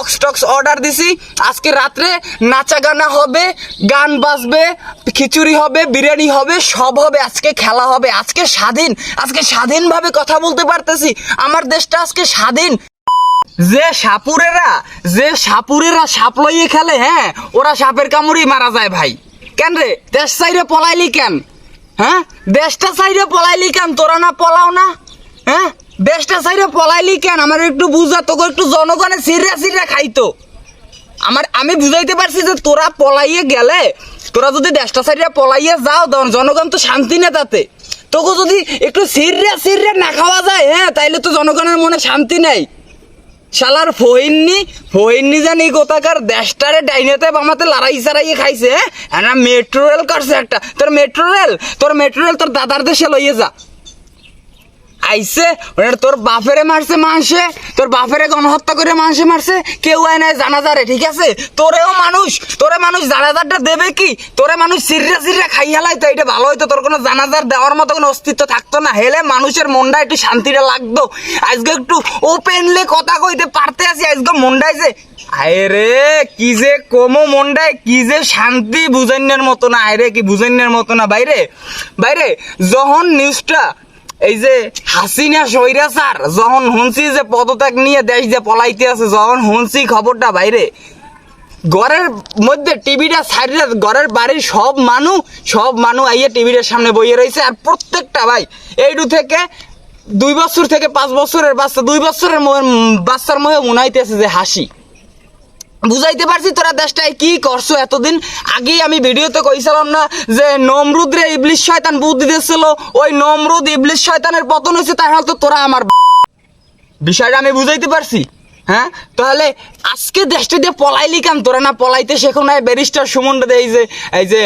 Box টক্স order দিছি। আজকে রাত্রে নাচা গানা হবে, গান বাজবে, খিচুড়ি হবে, বিরিয়ানি হবে, সব হবে, আজকে খেলা হবে, আজকে স্বাধীন, আজকে স্বাধীনভাবে কথা বলতে পারতেছি। আমার দেশটা আজকে স্বাধীন। যে সাপুরেরা যে সাপুরেরা সাপ লইয়ে খেলে হ্যাঁ ওরা সাপের কামড়েই মারা যায় ভাই। কেন রে? দেশ সাইরে পলাইলি কেন? হ্যাঁ? দেশটা সাইরে পলাইলি কেন? তোরা না পলাও না? হ্যাঁ? দেশটা সাইরে পলাইলি কেন? আমার একটু বুঝা, তোকে একটু জনগণে সিরিয়া সিরিয়া খাইতো। আমার, আমি বুঝাইতে পারছি যে তোরা পলাইয়ে গেলে, তোরা যদি দেশটা সাইডে পলাইয়ে যাও, তখন জনগণ তো শান্তি না তাতে। তোকে যদি একটু সিরিয়া সিরিয়া না খাওয়া যায় হ্যাঁ তাইলে তো জনগণের মনে শান্তি নেই। শালার ফহিননি ফহিননি জানি কোথাকার দেশটারে ডাইনেতে বামাতে লড়াই সারাইয়ে খাইছে হ্যাঁ? মেট্রো রেল করছে একটা। তোর মেট্রো রেল তোর মেট্রো রেল তোর দাদার দেশে লইয়ে যা। আইসে ওনার তোর বাপেরে মারছে মানুষে তোর বাপেরে গণহত্যা করে মানুষে মারছে, কেউ আয় নাই জানাজারে, ঠিক আছে? তোরেও মানুষ, তোরে মানুষ জানাজারটা দেবে কি? তোরে মানুষ সিররা সিররা খাইয়ালাই তো এটা ভালো হইতো, তোর কোনো জানাজার দেওয়ার মতো কোনো অস্তিত্ব থাকতো না। হেলে মানুষের মনটা একটু শান্তিটা লাগতো। আজকে একটু ওপেনলি কথা কইতে পারতে আছি, আজকে মনটাইছে আয় রে, কি যে কমো মনটায়, কি যে শান্তি বুঝাইনের মতো না, আয় রে, কি বুঝাইনের মতো না, বাইরে। বাইরে, যখন নিউজটা এই যে হাসিনা সৈরা স্যার, যখন হুনসি যে পদত্যাগ নিয়ে দেশ যে পলাইতে আছে, যখন হুনসি খবরটা বাইরে, ঘরের মধ্যে টিভিটা সাইডে ঘরের বাড়ির সব মানুষ সব মানুষ আইয়ে টিভিটার সামনে বইয়ে রয়েছে আর প্রত্যেকটা ভাই এইটু থেকে দুই বছর থেকে পাঁচ বছরের বাচ্চা, দুই বছরের বাচ্চার মধ্যে মনে হইতেছে যে হাসি। বুঝাইতে পারছি তোরা দেশটায় কি করছ এতদিন। আগেই আমি ভিডিওতে কইছিলাম না যে নমরুদ রে ইবলিশ শয়তান বুদ্ধি দিয়েছিল। ওই নমরুদ ইবলিশ শয়তানের পতন হয়েছে তাহলে তো তোরা আমার বিষয়টা আমি বুঝাইতে পারছি। হ্যাঁ? তাহলে আজকে দেশটা দিয়ে পলাইলি কেন? তোরা না পলাইতে শেখো না ব্যারিস্টার সুমনটা এই যে এই যে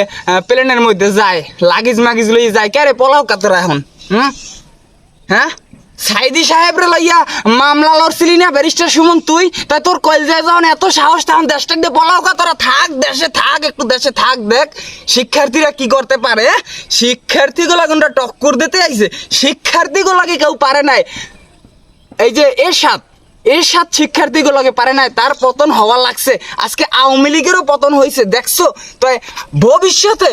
প্লেনের মধ্যে যায় লাগেজ মাগিজ লই যায়। কে রে পলাও কা তোরা এখন? হুম হ্যাঁ? সাইদি সাহেব রে লইয়া মামলা লড়ছিলি না, ব্যারিস্টার সুমন, তুই? তাই তোর কলেজে যখন এত সাহস, তখন দিয়ে বলাও কা তোরা? থাক, দেশে থাক, একটু দেশে থাক, দেখ। শিক্ষার্থীরা কি করতে পারে? শিক্ষার্থী গুলা কোনটা টক্কর দিতে আইছে। কি কেউ পারে নাই? এই যে এরশাদ এরশাদ শিক্ষার্থীগুলোকে পারে নাই, তার পতন হওয়া লাগছে। আজকে আওয়ামী লীগেরও পতন হয়েছে, দেখছ? তো ভবিষ্যতে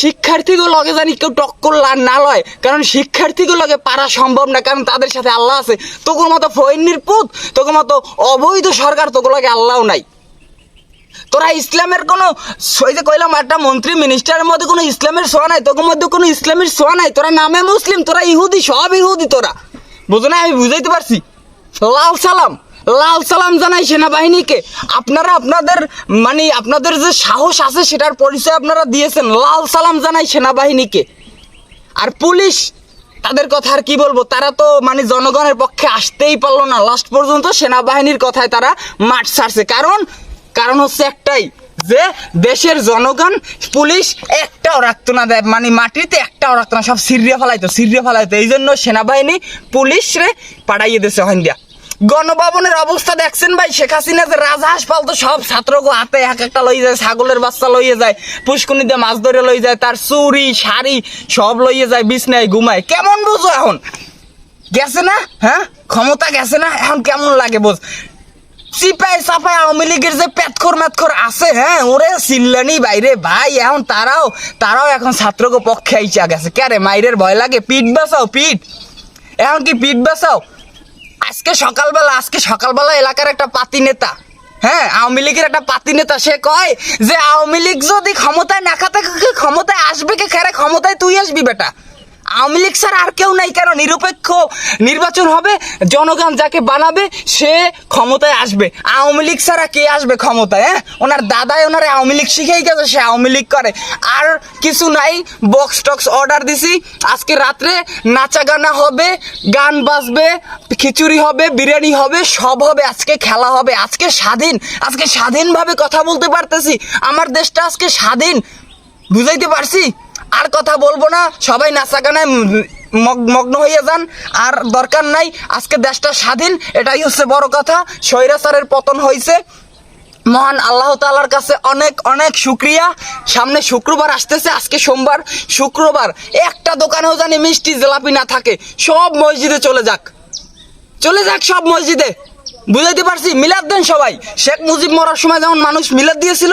শিক্ষার্থীগুলোকে জানি কেউ টক্কর না লয়, কারণ শিক্ষার্থীগুলোকে পারা সম্ভব না, কারণ তাদের সাথে আল্লাহ আছে। তোকুর মতো ফৈন্নির পুত তোকুর মতো অবৈধ সরকার তোগুলোকে আল্লাহও নাই। তোরা ইসলামের কোনো ওই যে কইলাম একটা মন্ত্রী, মিনিস্টারের মধ্যে কোনো ইসলামের সোয়া নাই তোর মধ্যে কোনো ইসলামের সোয়া নাই, তোরা নামে মুসলিম, তোরা ইহুদি, সব ইহুদি তোরা। বুঝো না, আমি বুঝাইতে পারছি? লাল সালাম। লাল সালাম জানাই সেনাবাহিনীকে। আপনারা আপনাদের মানে আপনাদের যে সাহস আছে, সেটার পরিচয় আপনারা দিয়েছেন। লাল সালাম জানাই সেনাবাহিনীকে। আর পুলিশ, তাদের কথা আর কি বলব? তারা তো মানে জনগণের পক্ষে আসতেই পারল না। লাস্ট পর্যন্ত সেনাবাহিনীর কথায় তারা মাঠ ছাড়ছে। কারণ কারণ হচ্ছে একটাই, যে দেশের জনগণ, পুলিশ একটাও রাখতো না দেয় মানে মাটিতে একটাও রাখতো না। সব সিরিয়া ফেলাইতো সিরিয়া ফেলাইতো। এই জন্য সেনাবাহিনী পুলিশরে পাঠাইয়ে দিয়েছে হন্ডিয়া গণভবনের অবস্থা দেখছেন ভাই? শেখ হাসিনা যে রাজহাঁস পালতো সব ছাত্রকে হাতে এক একটা লই যায়, ছাগলের বাচ্চা লইয়ে যায় পুষ্কুনিতে মাছ ধরে লই যায়, তার চুরি, শাড়ি সব লইয়ে যায়, বিছনায় ঘুমায়। কেমন বুঝো এখন? গেছে না? হ্যাঁ? ক্ষমতা গেছে না? এখন কেমন লাগে বোঝ? সিপাই সাপাই আওয়ামী লীগের যে পেতখর মেতখর আছে হ্যাঁ? ওরে চিল্লানি বাইরে, ভাই, এখন তারাও তারাও এখন ছাত্রকে পক্ষে আইসা গেছে। কে রে, মাইরের ভয় লাগে? পিঠ বাঁচাও, পিঠ। এখন কি পিঠ বাঁচাও? আজকে সকালবেলা আজকে সকালবেলা এলাকার একটা পাতি নেতা হ্যাঁ আওয়ামী লীগের একটা পাতি নেতা, সে কয় যে আওয়ামী লীগ যদি ক্ষমতায় না খাতে ক্ষমতায় আসবে কে? খেরে ক্ষমতায় তুই আসবি বেটা। আওয়ামী লীগ স্যার আর কেউ নাই কেন? নিরপেক্ষ নির্বাচন হবে, জনগণ যাকে বানাবে, সে ক্ষমতায় আসবে। আওয়ামী লীগ ছাড়া কে আসবে ক্ষমতায় হ্যাঁ? ওনার দাদাই ওনার আওয়ামী লীগ শিখেই গেছে, সে আওয়ামী লীগ করে। আর কিছু নাই বক্স টক্স অর্ডার দিছি। আজকে রাত্রে নাচা গানা হবে, গান বাজবে, খিচুড়ি হবে, বিরিয়ানি হবে, সব হবে, আজকে খেলা হবে, আজকে স্বাধীন। আজকে স্বাধীনভাবে কথা বলতে পারতেছি। আমার দেশটা আজকে স্বাধীন। বুঝাইতে পারছি? আর কথা বলব না। সবাই নাচা গানায় মগ- মগ্ন হয়ে যান। আর দরকার নাই, আজকে দেশটা স্বাধীন, এটাই হচ্ছে বড় কথা। স্বৈরাচারের পতন হয়েছে মহান আল্লাহ তালার কাছে অনেক অনেক শুক্রিয়া। সামনে শুক্রবার আসতেছে, আজকে সোমবার। শুক্রবার, একটা দোকানেও জানি মিষ্টি জিলাপি না থাকে। সব মসজিদে চলে যাক। চলে যাক সব মসজিদে। বুঝাইতে পারছি, মিলাদ দেন সবাই। শেখ মুজিব মরার সময় যেমন মানুষ মিলাদ দিয়েছিল,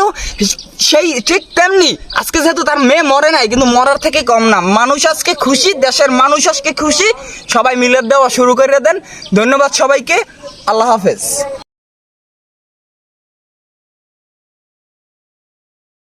সেই ঠিক তেমনি আজকে যেহেতু তার মেয়ে মরে নাই, কিন্তু মরার থেকে কম না। মানুষ আজকে খুশি, দেশের মানুষ আজকে খুশি। সবাই মিলাদ দেওয়া শুরু করে দেন। ধন্যবাদ সবাইকে। আল্লাহ হাফেজ।